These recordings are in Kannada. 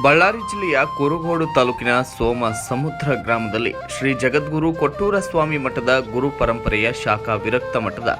ಬಳ್ಳಾರಿ ಜಿಲ್ಲೆಯ ಕುರುಗೋಡು ತಾಲೂಕಿನ ಸೋಮ ಸಮುದ್ರ ಗ್ರಾಮದಲ್ಲಿ ಶ್ರೀ ಜಗದ್ಗುರು ಕೊಟ್ಟೂರ ಸ್ವಾಮಿ ಮಠದ ಗುರು ಪರಂಪರೆಯ ಶಾಖಾ ವಿರಕ್ತ ಮಠದ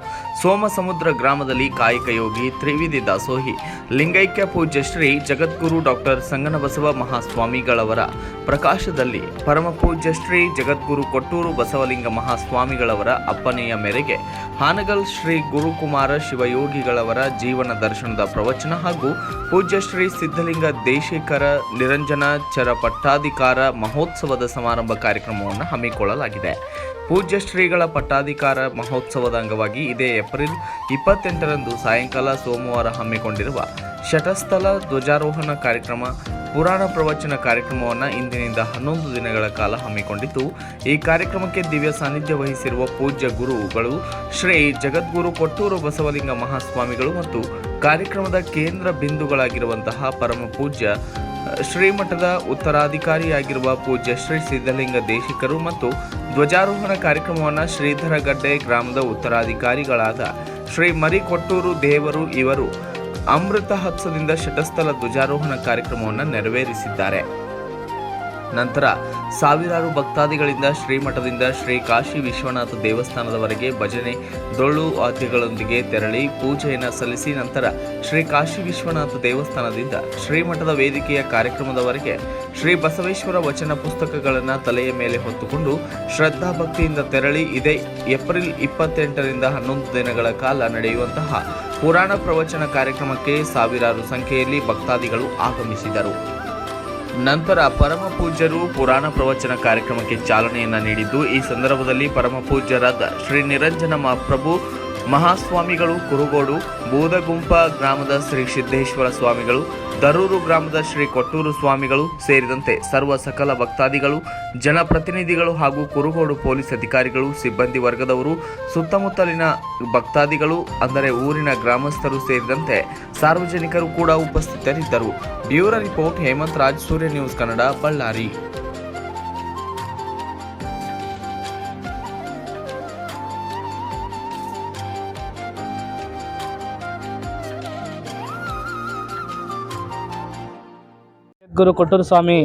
ಸೋಮ ಸಮುದ್ರ ಗ್ರಾಮದಲ್ಲಿ ಕಾಯಕ ಯೋಗಿ ತ್ರಿವಿಧಿ ದಾಸೋಹಿ. ಲಿಂಗೈಕ್ಯ ಪೂಜ್ಯ ಶ್ರೀ ಜಗದ್ಗುರು ಡಾಕ್ಟರ್ ಸಂಗನಬಸವ ಮಹಾಸ್ವಾಮಿಗಳವರ ಪ್ರಕಾಶದಲ್ಲಿ ಪರಮ ಪೂಜ್ಯ ಶ್ರೀ ಜಗದ್ಗುರು ಕೊಟ್ಟೂರು ಬಸವಲಿಂಗ ಮಹಾಸ್ವಾಮಿಗಳವರ ಅಪ್ಪನೆಯ ಮೇರೆಗೆ ಹಾನಗಲ್ ಶ್ರೀ ಗುರುಕುಮಾರ ಶಿವಯೋಗಿಗಳವರ ಜೀವನ ದರ್ಶನದ ಪ್ರವಚನ ಹಾಗೂ ಪೂಜ್ಯ ಶ್ರೀ ಸಿದ್ಧಲಿಂಗ ದೇಶಿಕರ ನಿರಂಜನಾಚರ ಪಟ್ಟಾಧಿಕಾರ ಮಹೋತ್ಸವದ ಸಮಾರಂಭ ಕಾರ್ಯಕ್ರಮವನ್ನು ಹಮ್ಮಿಕೊಳ್ಳಲಾಗಿದೆ. ಪೂಜ್ಯ ಶ್ರೀಗಳ ಪಟ್ಟಾಧಿಕಾರ ಮಹೋತ್ಸವದ ಅಂಗವಾಗಿ ಇದೇ ಏಪ್ರಿಲ್ ಇಪ್ಪತ್ತೆಂಟರಂದು ಸಾಯಂಕಾಲ ಸೋಮವಾರ ಹಮ್ಮಿಕೊಂಡಿರುವ ಶಟಸ್ಥಲ ಧ್ವಜಾರೋಹಣ ಕಾರ್ಯಕ್ರಮ, ಪುರಾಣ ಪ್ರವಚನ ಕಾರ್ಯಕ್ರಮವನ್ನು ಇಂದಿನಿಂದ ಹನ್ನೊಂದು ದಿನಗಳ ಕಾಲ ಹಮ್ಮಿಕೊಂಡಿದ್ದು, ಈ ಕಾರ್ಯಕ್ರಮಕ್ಕೆ ದಿವ್ಯ ಸಾನ್ನಿಧ್ಯ ವಹಿಸಿರುವ ಪೂಜ್ಯ ಗುರುಗಳು, ಶ್ರೀ ಜಗದ್ಗುರು ಕೊಟ್ಟೂರು ಬಸವಲಿಂಗ ಮಹಾಸ್ವಾಮಿಗಳು ಮತ್ತು ಕಾರ್ಯಕ್ರಮದ ಕೇಂದ್ರ ಬಿಂದುಗಳಾಗಿರುವಂತಹ ಪರಮ ಪೂಜ್ಯ ಶ್ರೀಮಠದ ಉತ್ತರಾಧಿಕಾರಿಯಾಗಿರುವ ಪೂಜ್ಯ ಶ್ರೀ ಸಿದ್ಧಲಿಂಗ ದೇಶಿಕರು ಮತ್ತು ಧ್ವಜಾರೋಹಣ ಕಾರ್ಯಕ್ರಮವನ್ನು ಶ್ರೀಧರಗಡ್ಡೆ ಗ್ರಾಮದ ಉತ್ತರಾಧಿಕಾರಿಗಳಾದ ಶ್ರೀ ಮರಿಕೊಟ್ಟೂರು ದೇವರು ಇವರು ಅಮೃತ ಹತ್ಸದಿಂದ ಶಟಸ್ಥಲ ಧ್ವಜಾರೋಹಣ ಕಾರ್ಯಕ್ರಮವನ್ನು ನೆರವೇರಿಸಿದ್ದಾರೆ. ನಂತರ ಸಾವಿರಾರು ಭಕ್ತಾದಿಗಳಿಂದ ಶ್ರೀಮಠದಿಂದ ಶ್ರೀ ಕಾಶಿ ವಿಶ್ವನಾಥ ದೇವಸ್ಥಾನದವರೆಗೆ ಭಜನೆ, ಡೊಳ್ಳು ವಾದ್ಯಗಳೊಂದಿಗೆ ತೆರಳಿ ಪೂಜೆಯನ್ನು ಸಲ್ಲಿಸಿ ನಂತರ ಶ್ರೀ ಕಾಶಿ ವಿಶ್ವನಾಥ ದೇವಸ್ಥಾನದಿಂದ ಶ್ರೀಮಠದ ವೇದಿಕೆಯ ಕಾರ್ಯಕ್ರಮದವರೆಗೆ ಶ್ರೀ ಬಸವೇಶ್ವರ ವಚನ ಪುಸ್ತಕಗಳನ್ನು ತಲೆಯ ಮೇಲೆ ಹೊತ್ತುಕೊಂಡು ಶ್ರದ್ಧಾ ಭಕ್ತಿಯಿಂದ ತೆರಳಿ ಇದೇ ಏಪ್ರಿಲ್ ಇಪ್ಪತ್ತೆಂಟರಿಂದ ಹನ್ನೊಂದು ದಿನಗಳ ಕಾಲ ನಡೆಯುವಂತಹ ಪುರಾಣ ಪ್ರವಚನ ಕಾರ್ಯಕ್ರಮಕ್ಕೆ ಸಾವಿರಾರು ಸಂಖ್ಯೆಯಲ್ಲಿ ಭಕ್ತಾದಿಗಳು ಆಗಮಿಸಿದರು. ನಂತರ ಪರಮ ಪೂಜ್ಯರು ಪುರಾಣ ಪ್ರವಚನ ಕಾರ್ಯಕ್ರಮಕ್ಕೆ ಚಾಲನೆಯನ್ನ ನೀಡಿದ್ದು, ಈ ಸಂದರ್ಭದಲ್ಲಿ ಪರಮ ಪೂಜ್ಯರಾದ ಶ್ರೀ ನಿರಂಜನ ಮಹಾಪ್ರಭು ಮಹಾಸ್ವಾಮಿಗಳು ಕುರುಗೋಡು, ಬೂದಗುಂಪ ಗ್ರಾಮದ ಶ್ರೀ ಸಿದ್ದೇಶ್ವರ ಸ್ವಾಮಿಗಳು ದರೂರು ಗ್ರಾಮದ ಶ್ರೀ ಕೊಟ್ಟೂರು ಸ್ವಾಮಿಗಳು ಸೇರಿದಂತೆ ಸರ್ವ ಸಕಲ ಭಕ್ತಾದಿಗಳು, ಜನಪ್ರತಿನಿಧಿಗಳು ಹಾಗೂ ಕುರುಗೋಡು ಪೊಲೀಸ್ ಅಧಿಕಾರಿಗಳು, ಸಿಬ್ಬಂದಿ ವರ್ಗದವರು, ಸುತ್ತಮುತ್ತಲಿನ ಭಕ್ತಾದಿಗಳು, ಅಂದರೆ ಊರಿನ ಗ್ರಾಮಸ್ಥರು ಸೇರಿದಂತೆ ಸಾರ್ವಜನಿಕರು ಕೂಡ ಉಪಸ್ಥಿತರಿದ್ದರು. Bureau report Hemanth Raj, Surya news Kannada, Ballari. ಗುರು ಕೊಟ್ಟೂರು ಸ್ವಾಮಿ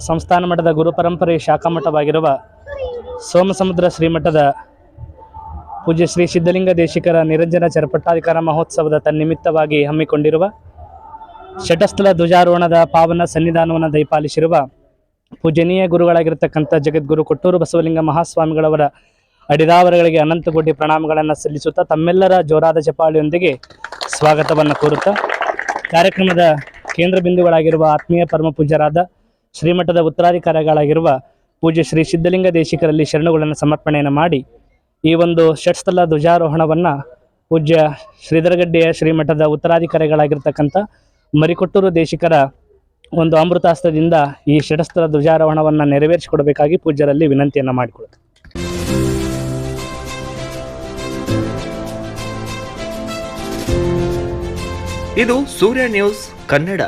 ಸಂಸ್ಥಾನ ಮಠದ ಗುರು ಪರಂಪರೆ ಶಾಖಾ ಮಠವಾಗಿರುವ ಸೋಮಸಮುದ್ರ ಶ್ರೀಮಠದ ಪೂಜ್ಯ ಶ್ರೀ ಸಿದ್ಧಲಿಂಗ ದೇಶಿಕರ ನಿರಂಜನ ಚರಪಟ್ಟಾಧಿಕಾರ ಮಹೋತ್ಸವದ ತನ್ನಿಮಿತ್ತವಾಗಿ ಹಮ್ಮಿಕೊಂಡಿರುವ ಶಟಸ್ಥಲ ಧ್ವಜಾರೋಹಣದ ಪಾವನ ಸನ್ನಿಧಾನವನ್ನು ದಯಪಾಲಿಸಿರುವ ಪೂಜನೀಯ ಗುರುಗಳಾಗಿರ್ತಕ್ಕಂಥ ಜಗದ್ಗುರು ಕೊಟ್ಟೂರು ಬಸವಲಿಂಗ ಮಹಾಸ್ವಾಮಿಗಳವರ ಅಡಿದಾವರಗಳಿಗೆ ಅನಂತಕೋಟಿ ಪ್ರಣಾಮಗಳನ್ನು ಸಲ್ಲಿಸುತ್ತಾ ತಮ್ಮೆಲ್ಲರ ಜೋರಾದ ಚಪಾಳಿಯೊಂದಿಗೆ ಸ್ವಾಗತವನ್ನು ಕೋರುತ್ತಾ ಕಾರ್ಯಕ್ರಮದ ಕೇಂದ್ರ ಬಿಂದುಗಳಾಗಿರುವ ಆತ್ಮೀಯ ಪರಮ ಪೂಜ್ಯರಾದ ಶ್ರೀಮಠದ ಉತ್ತರಾಧಿಕಾರಿಗಳಾಗಿರುವ ಪೂಜ್ಯ ಶ್ರೀ ಸಿದ್ಧಲಿಂಗ ದೇಶಿಕರಲ್ಲಿ ಶರಣುಗಳನ್ನು ಸಮರ್ಪಣೆಯನ್ನು ಮಾಡಿ ಈ ಒಂದು ಷಟ್ಸ್ಥಲ ಧ್ವಜಾರೋಹಣವನ್ನು ಪೂಜ್ಯ ಶ್ರೀಧರಗಡ್ಡೆಯ ಶ್ರೀಮಠದ ಉತ್ತರಾಧಿಕಾರಿಗಳಾಗಿರ್ತಕ್ಕಂಥ ಮರಿಕೊಟ್ಟೂರು ದೇಶಿಕರ ಒಂದು ಅಮೃತಾಸ್ತ್ರದಿಂದ ಈ ಷಟಸ್ಥಲ ಧ್ವಜಾರೋಹಣವನ್ನು ನೆರವೇರಿಸಿಕೊಡಬೇಕಾಗಿ ಪೂಜ್ಯರಲ್ಲಿ ವಿನಂತಿಯನ್ನು ಮಾಡಿಕೊಳ್ಳುತ್ತೆ ಇದು ಸೂರ್ಯ ನ್ಯೂಸ್ ಕನ್ನಡ